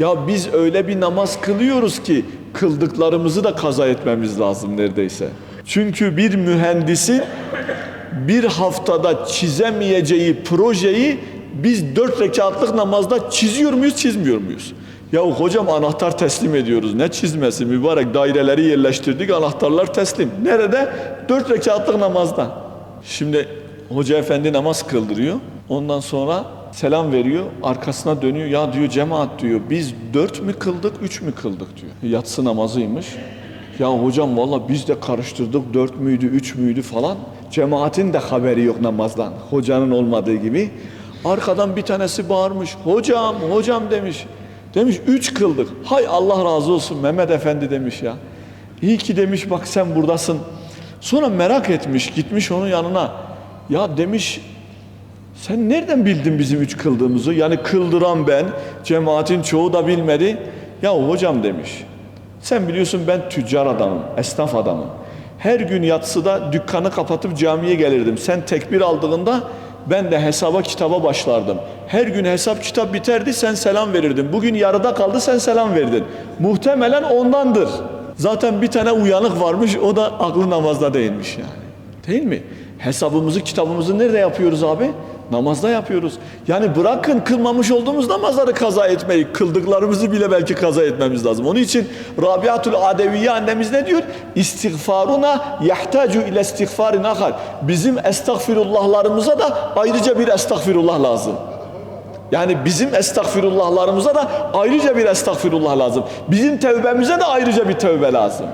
Ya biz öyle bir namaz kılıyoruz ki kıldıklarımızı da kaza etmemiz lazım neredeyse. Çünkü bir mühendisin bir haftada çizemeyeceği projeyi biz dört rekatlık namazda çiziyor muyuz, çizmiyor muyuz? Ya hocam anahtar teslim ediyoruz. Ne çizmesi mübarek daireleri yerleştirdik anahtarlar teslim. Nerede? Dört rekatlık namazda. Şimdi hoca efendi namaz kıldırıyor. Ondan sonra selam veriyor. Arkasına dönüyor. Ya diyor cemaat diyor biz dört mü kıldık, üç mü kıldık diyor. Yatsı namazıymış. Ya hocam valla biz de karıştırdık dört müydü, üç müydü falan. Cemaatin de haberi yok namazdan. Hocanın olmadığı gibi. Arkadan bir tanesi bağırmış. Hocam, hocam demiş. Demiş üç kıldık. Hay Allah razı olsun Mehmet Efendi demiş ya. İyi ki demiş bak sen buradasın. Sonra merak etmiş gitmiş onun yanına. Ya demiş sen nereden bildin bizim üç kıldığımızı? Yani kıldıran ben, cemaatin çoğu da bilmedi. Ya hocam demiş. Sen biliyorsun ben tüccar adamım, esnaf adamım. Her gün yatsıda dükkanı kapatıp camiye gelirdim. Sen tekbir aldığında ben de hesaba kitaba başlardım. Her gün hesap kitap biterdi sen selam verirdin. Bugün yarıda kaldı sen selam verdin. Muhtemelen ondandır. Zaten bir tane uyanık varmış o da aklı namazda değilmiş yani. Değil mi? Hesabımızı kitabımızı nerede yapıyoruz abi? Namazda yapıyoruz. Yani bırakın kılmamış olduğumuz namazları kaza etmeyi, kıldıklarımızı bile belki kaza etmemiz lazım. Onun için Rabiatul Adeviye annemiz ne diyor? İstiğfaruna yahtacu ile istiğfarin ahar. Bizim estağfirullahlarımıza da ayrıca bir estağfirullah lazım. Yani bizim estağfirullahlarımıza da ayrıca bir estağfirullah lazım. Bizim tevbemize de ayrıca bir tevbe lazım.